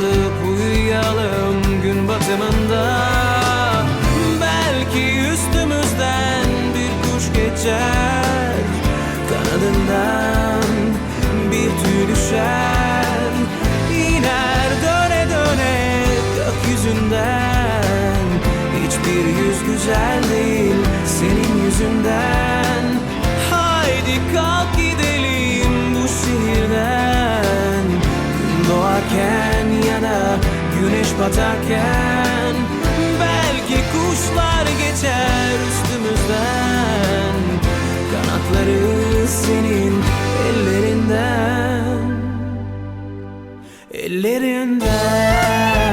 Sarılıp uyuyalım gün batımında. Belki üstümüzden bir kuş geçer. Kanadından bir tüy düşer. İner döne döne gökyüzünden. Hiçbir yüz güzel değil senin yüzünden batarken Belki kuşlar geçer üstümüzden. Kanatları senin ellerinden Ellerinden.